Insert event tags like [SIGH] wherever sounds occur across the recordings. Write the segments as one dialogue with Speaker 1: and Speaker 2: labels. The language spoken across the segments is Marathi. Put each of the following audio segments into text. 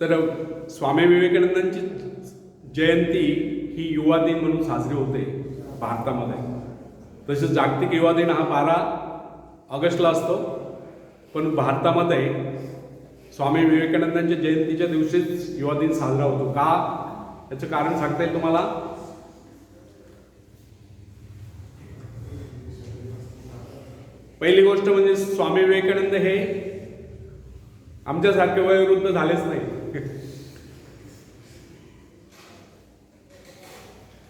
Speaker 1: तर स्वामी विवेकानंदांची जयंती ही युवा दिन म्हणून साजरी होते भारतामध्ये. तसेच जागतिक युवा दिन हा बारा ऑगस्टला असतो. पण भारतामध्ये स्वामी विवेकानंदांच्या जयंतीच्या दिवशीच युवा दिन साजरा होतो. का? याचं कारण सांगता येईल तुम्हाला? पहिली गोष्ट म्हणजे स्वामी विवेकानंद हे आमच्यासारखे वयोवृद्ध झालेच नाही [LAUGHS]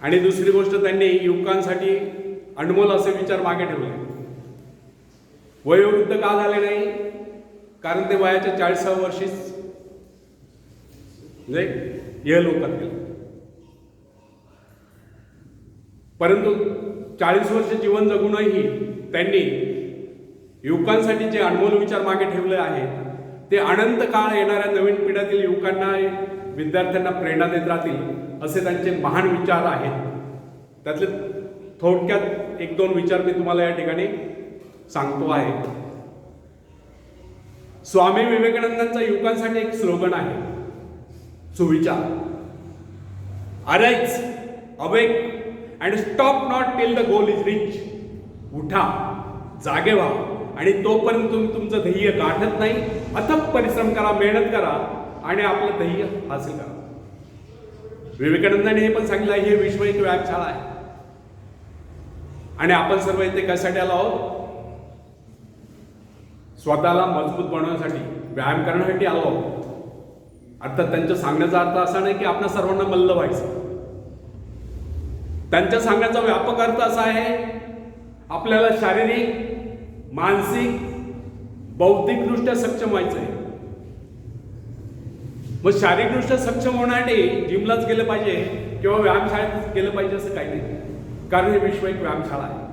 Speaker 1: आणि दुसरी गोष्ट त्यांनी युवकांसाठी अनमोल असे विचार मागे ठेवले. वयोवृद्ध का झाले नाही? कारण ते वयाच्या चाळीसाव्या वर्षीच म्हणजे हे लोकात गेले परंतु चाळीस वर्ष जीवन जगूनही त्यांनी युवकांसाठी जे अनमोल विचार मागे ठेवले आहेत ते अनंत काळ येणाऱ्या नवीन पिढ्यातील युवकांना विद्यार्थ्यांना प्रेरणा देत राहतील असे त्यांचे महान विचार आहेत. त्यातले थोडक्यात एक दोन विचार मी तुम्हाला या ठिकाणी सांगतो आहे. स्वामी विवेकानंदांचा युवकांसाठी एक स्लोगन आहे. सुविचार. Arise awake and stop not till the goal is reach उठा जागे व्हा. आणि तोपर्यंत तुम्ही तुमचं ध्येय गाठत नाही अथक परिश्रम करा मेहनत करा आणि आपलं ध्येय हासिल करा. विवेकानंदाने हे पण सांगितलं आहे, हे विश्व एक व्यायामशाळा आहे. आणि आपण सर्व इथे कशासाठी आलो आहोत? स्वतःला मजबूत बनवण्यासाठी व्यायाम करण्यासाठी आलो आहोत. अर्थात त्यांच्या सांगण्याचा अर्थ असा नाही की आपण सर्वांना मल्ल व्हायचं. त्यांच्या सांगण्याचा व्यापक अर्थ असा आहे आपल्याला शारीरिक मानसिक बौद्धिकदृष्ट्या सक्षम व्हायचं आहे. मग शारीरिकदृष्ट्या सक्षम होण्यासाठी जिमलाच गेलं पाहिजे किंवा व्यायामशाळेत गेलं पाहिजे असं काही नाही. कारण हे विश्व एक व्यायामशाळा आहे.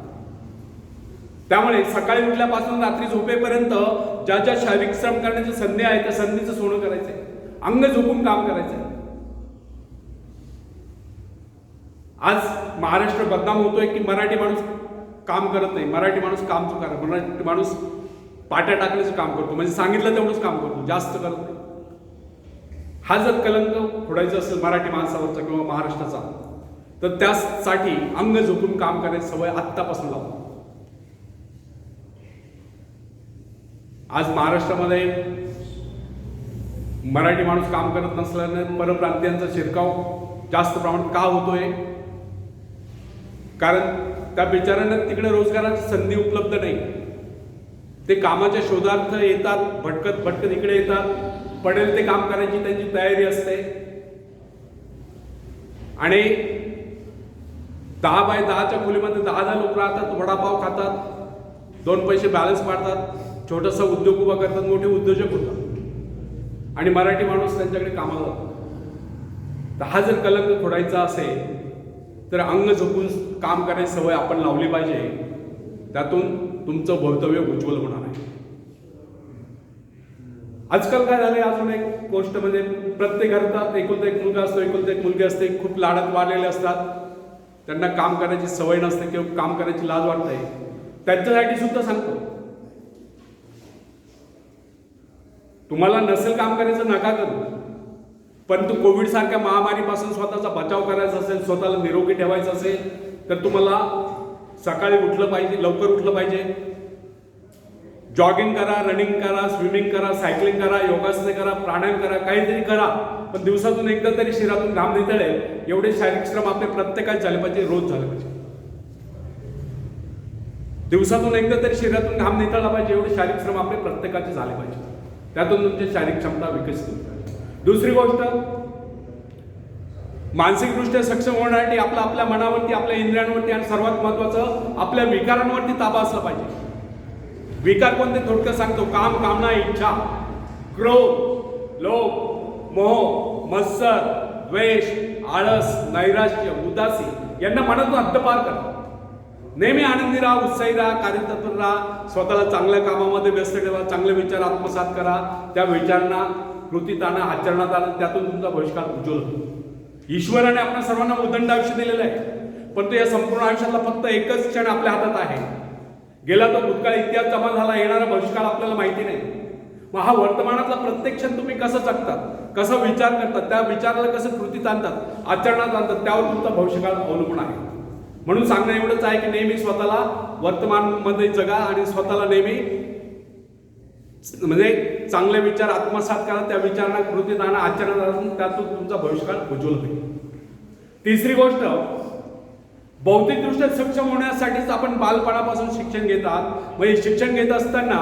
Speaker 1: त्यामुळे सकाळी उठल्यापासून रात्री झोपेपर्यंत ज्या ज्या शारीरिक श्रम करण्याची संधी आहे त्या संधीचं सोनं करायचंय अंग झोपून काम करायचंय आज महाराष्ट्र बदनाम होतोय की मराठी माणूस काम करत नाही. मराठी माणूस काम चुकार मराठी माणूस पाट्या टाकण्याचं काम करतो. म्हणजे सांगितलं तेवढंच काम करतो. जास्त करत नाही. हा जर कलंक फोडायचा असेल मराठी माणसावरचा किंवा महाराष्ट्राचा तर त्यासाठी अंग झोपून काम करायची सवय आत्तापासून लावतो आज महाराष्ट्रामध्ये मराठी माणूस काम करत नसल्याने परप्रांतीयांचा शिरकाव जास्त प्रमाणात का होतोय? कारण त्या बिचाऱ्यांना तिकडे रोजगाराची संधी उपलब्ध नाही. ते कामाच्या शोधार्थ येतात भटकत भटकत इकडे येतात. पडेल ते काम करायची त्यांची तयारी असते. आणि दहा बाय दहाच्या खोलीमध्ये दहा दहा लोक राहतात वडापाव खातात दोन पैसे बॅलन्स मारतात. छोटासा उद्योग उभा करतात मोठे उद्योजक होतात. आणि मराठी माणूस त्यांच्याकडे कामाला जातो. हा जर कलंक फोडायचा असेल तर अंग झोपून काम करायची सवय आपण लावली पाहिजे त्यातून तुमचं भवितव्य उज्ज्वल होणार आहे. आजकाल काय झालंय? अजून एक गोष्ट म्हणजे प्रत्येक घरात एकुलता एक मुलगा असतो एकुलता एक मुलगी असते खूप लाडात वाढलेले असतात. त्यांना काम करायची सवय नसते किंवा काम करायची लाज वाटते. त्यांच्यासाठी सुद्धा सांगतो. तुम्हाला नसेल काम करायचं नका करू. परंतु कोविड सारख्या महामारीपासून स्वतःचा बचाव करायचा असेल स्वतःला निरोगी ठेवायचं असेल तर तुम्हाला सकाळी उठलं पाहिजे लवकर उठलं पाहिजे. जॉगिंग करा रनिंग करा स्विमिंग करा सायकलिंग करा योगासने करा प्राणायाम करा काहीतरी करा. पण दिवसातून एकदा तरी शरीरातून घाम नितळे एवढे शारीरिक श्रम आपले प्रत्येकात झाले पाहिजे रोज झाले पाहिजे. दिवसातून एकदा तरी शरीरातून घाम नितळला पाहिजे एवढे शारीरिक श्रम आपले प्रत्येकाचे झाले पाहिजे. त्यातून तुमची शारीरिक क्षमता विकसित होईल. दुसरी गोष्ट मानसिकदृष्ट्या सक्षम होण्यासाठी आपलं आपल्या मनावरती आपल्या इंद्रियांवरती आणि सर्वात महत्वाचं आपल्या विकारांवरती ताबा असला पाहिजे. विकार कोणते? थोडकं सांगतो. काम कामना इच्छा. क्रोध लोभ मोह मत्सर द्वेष आळस नैराश्य उदासी यांना मनातून हद्दपार करा. नेहमी आनंदी राहा उत्साही राहा कार्यतत्पर राहा स्वतःला चांगल्या कामामध्ये व्यस्त ठेवा चांगले विचार आत्मसात करा. त्या विचारांना कृतीत आणा आचरणात आणा त्यातून तुमचा बहिष्कार उज्ज्वल होतो. ईश्वराने आपल्या सर्वांना उदंड आयुष्य दिलेलं आहे. पण तो या संपूर्ण आयुष्यातला फक्त एकच क्षण आपल्या हातात आहे. गेला तो भूतकाळ इतिहास जमा झाला येणारा भविष्यकाळ आपल्याला माहिती नाही. मग हा वर्तमानातला प्रत्येक क्षण तुम्ही कसं जगतात कसा विचार करतात त्या विचाराला कसं कृतीत आणतात आचरणात आणतात त्यावर तुमचा भविष्यकाळ अवलंबून आहे. म्हणून सांगणं एवढंच आहे की नेहमी स्वतःला वर्तमानमध्ये जगा आणि स्वतःला नेहमी म्हणजे चांगले विचार आत्मसात करा त्या विचारांना कृतीत आणा आचरणात त्यातून तुमचा भविष्यकाळ उज्ज्वल होईल. तिसरी गोष्ट बौद्धिकदृष्ट्या सक्षम होण्यासाठीच आपण बालपणापासून शिक्षण घेतात म्हणजे शिक्षण घेत असताना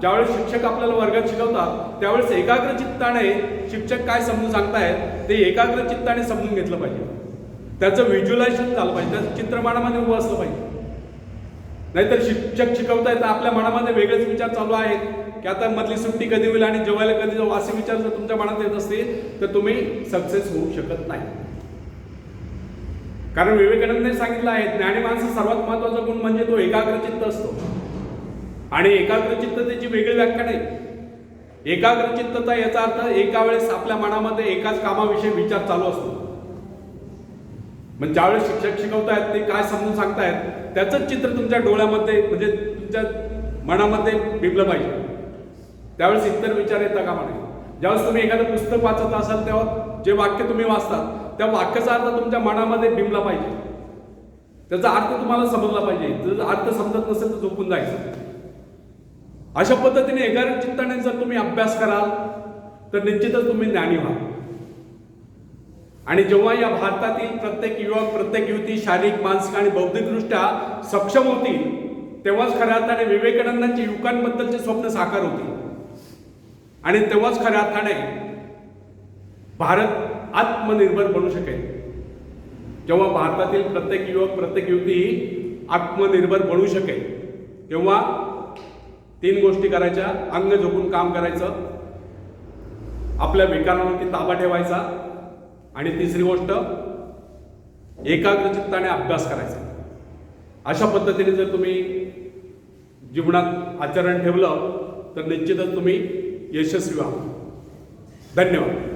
Speaker 1: ज्यावेळेस शिक्षक आपल्याला वर्गात शिकवतात त्यावेळेस एकाग्र चित्ताने शिक्षक काय समजून सांगतायत ते एकाग्र चित्ताने समजून घेतलं पाहिजे. त्याचं व्हिज्युलायझेशन झालं पाहिजे त्याचं चित्रमानामध्ये उभं असलं पाहिजे. नाहीतर शिक्षक शिकवतायत आपल्या मनामध्ये वेगळेच विचार चालू आहेत. की आता मधली सुट्टी कधी होईल आणि जेवायला कधी जाऊ असे विचार जर तुमच्या मनात येत असतील तर तुम्ही सक्सेस होऊ शकत नाही. कारण विवेकानंदने सांगितलं आहे ज्ञानी माणसं सर्वात महत्त्वाचा गुण म्हणजे तो एकाग्रचित्त असतो. आणि एकाग्रचित्ततेची वेगळी व्याख्या नाही. एकाग्रचित्तता याचा अर्थ एका वेळेस आपल्या मनामध्ये एकाच कामाविषयी विचार चालू असतो. म्हणजे ज्यावेळेस शिक्षक शिकवतायत ते काय समजून सांगतायत त्याचंच चित्र तुमच्या डोळ्यामध्ये म्हणजे तुमच्या मनामध्ये बिबलं पाहिजे. त्यावेळेस इतर विचार येता कामा नाही ज्यावेळेस तुम्ही एखादं पुस्तक वाचत असाल तेव्हा जे वाक्य तुम्ही वाचतात त्या वाक्याचा अर्थ तुमच्या मनामध्ये बिंबला पाहिजे. त्याचा अर्थ तुम्हाला समजला पाहिजे. जर अर्थ समजत नसेल तर झोपून जायचं. अशा पद्धतीने एकाग्र चित्ताने जर तुम्ही अभ्यास कराल तर निश्चितच तुम्ही ज्ञानी व्हाल. आणि जेव्हा या भारतातील प्रत्येक युवक प्रत्येक युवती शारीरिक मानसिक आणि बौद्धिकदृष्ट्या सक्षम होतील तेव्हाच खऱ्या अर्थाने विवेकानंदांचे युवकांबद्दलचे स्वप्न साकार होतील. आणि तेव्हाच खऱ्या अर्थाने भारत आत्मनिर्भर बनू शकेल. जेव्हा भारतातील प्रत्येक युवक प्रत्येक युवती आत्मनिर्भर बनू शकेल तेव्हा तीन गोष्टी करायच्या. अंग झोपून काम करायचं. आपल्या विकारांवरती ताबा ठेवायचा. आणि तिसरी गोष्ट एकाग्रचित्ताने अभ्यास करायचा. अशा पद्धतीने जर तुम्ही जीवनात आचरण ठेवलं तर निश्चितच तुम्ही यशस्वी व्हा धन्यवाद.